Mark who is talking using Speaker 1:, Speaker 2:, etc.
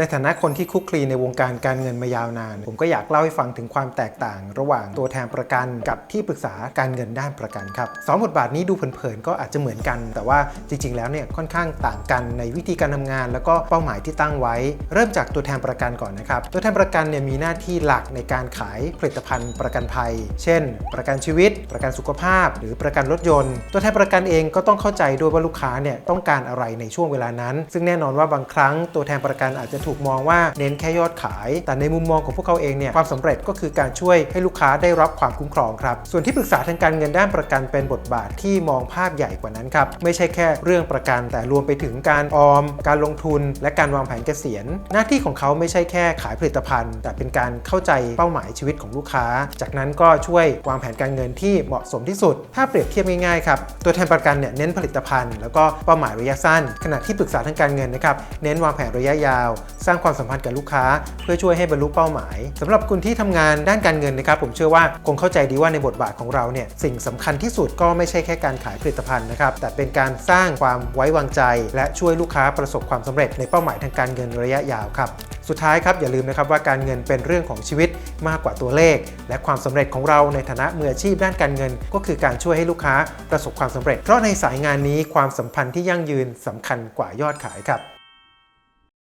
Speaker 1: ในฐานะคนที่คุกคลีในวงการการเงินมายาวนาน ผมก็อยากเล่าให้ฟังถึงความแตกต่าง ระหว่างตัวแทนประกันกับที่ปรึกษาการเงินด้านประกันครับสองบทบาทนี้ดูเผินๆก็อาจจะเหมือนกัน แต่ว่าจริง ๆ แล้วเนี่ยค่อนข้างต่างกันในวิธีการทำงาน แล้วก็เป้าหมายที่ตั้งไว้ เริ่มจากตัวแทนประกันก่อนนะครับตัวแทนประกันเนี่ยมีหน้าที่หลักในการขายผลิตภัณฑ์ประกันภัย เช่น ประกันชีวิต ประกันสุขภาพ หรือประกันรถยนต์ ตัวแทนประกันเองก็ต้องเข้าใจด้วยว่าลูกค้าเนี่ยต้องการอะไรในช่วงเวลานั้น ซึ่งแน่นอนว่าบางครั้งตัวแทนประกันอาจจะถูกมองว่าเน้นแค่ยอดขาย แต่ในมุมมองของพวกเขาเองเนี่ยความสำเร็จก็คือการช่วยให้ลูกค้าได้รับความคุ้มครองครับส่วนที่ปรึกษาทางการเงินด้านประกันเป็นบทบาทที่มองภาพใหญ่กว่านั้นครับไม่ใช่แค่เรื่องประกัน แต่รวมไปถึงการออม การลงทุน และการวางแผนเกษียณ หน้าที่ของเขาไม่ใช่แค่ขายผลิตภัณฑ์ แต่เป็นการเข้าใจเป้าหมายชีวิตของลูกค้า จากนั้นก็ช่วยวางแผนการเงินที่เหมาะสมที่สุด ถ้าเปรียบเทียบง่ายๆครับตัวแทนประกันเนี่ยเน้นผลิตภัณฑ์ แล้วก็เป้าหมายระยะสั้น ขณะที่ปรึกษาทางการเงินนะครับเน้นวางแผนระยะยาวสร้างความสัมพันธ์กับลูกค้า เพื่อช่วยให้บรรลุเป้าหมายสำหรับคุณที่ทำงานด้านการเงินนะครับผมเชื่อว่าคงเข้าใจดีว่าในบทบาทของเราเนี่ยสิ่งสำคัญที่สุดก็ไม่ใช่แค่การขายผลิตภัณฑ์นะครับแต่เป็นการสร้างความไว้วางใจ และช่วยลูกค้าประสบความสำเร็จในเป้าหมายทางการเงินระยะยาวครับสุดท้ายครับอย่าลืมนะครับว่าการเงินเป็นเรื่องของชีวิตมากกว่าตัวเลข และความสำเร็จของเราในฐานะมืออาชีพด้านการเงิน ก็คือการช่วยให้ลูกค้าประสบความสำเร็จ เพราะในสายงานนี้ความสัมพันธ์ที่ยั่งยืนสำคัญกว่ายอดขายครับ